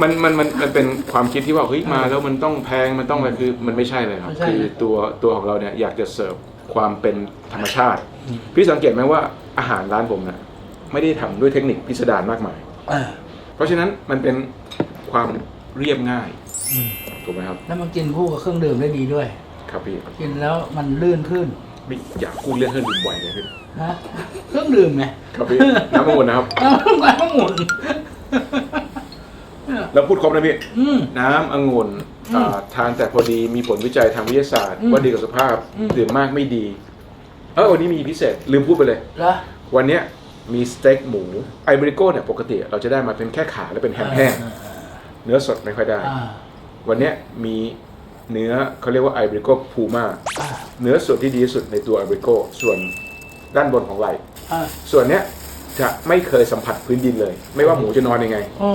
มันมันมันมันเป็นความคิดที่ว่าเฮ้ยมาแล้วมันต้องแพงมันต้องอะไรคือมันไม่ใช่เลยครับ ไม่ใช่ คือตัวตัวของเราเนี่ยอยากจะเสิร์ฟความเป็นธรรมชาติ พี่สังเกตไหมว่าอาหารร้านผมเนี่ยไม่ได้ทำด้วยเทคนิคพิสดารมากมาย อ่าเพราะฉะนั้นมันเป็นความเรียบง่ายอืมถูกไหมครับแล้วมันกินคู่กับเครื่องดื่มได้ดีด้วย ครับพี่กินแล้วมันลื่นขึ้นไม่อยากพูดเรื่องเครื่องดื่มบ่อยเลยพี่ฮะเครื่องดื่มไงครับพี่น้ำมะงุนนะครับ น้ำมันมะงุ่น แล้วพูดครบนะพี่ อืม น้ำองุ่นอืมอ่าทานแต่พอดีมีผลวิจัยทางวิทยาศาสตร์ อืมว่าดีกับสุขภาพอืม ดื่มมากไม่ดี เออวันนี้มีพิเศษ ลืมพูดไปเลยแล้ววันเนี้ยมีสเต็กหมูไอบริโก้เนี่ยปกติเราจะได้มาเป็นแค่ขาและเป็นแฮมแห้งเนื้อสดไม่ค่อยได้อ่าวันเนี้ยมีเนื้อเขาเรียกว่าไอบริโก้พูม่าอ่า เนื้อส่วนที่ดีที่สุดในตัวไอบริโก้ส่วนด้านบนของไหล่อ่าส่วนเนี้ยจะไม่เคยสัมผัสพื้นดินเลย ไม่ว่าหมูจะนอนยังไงโอ้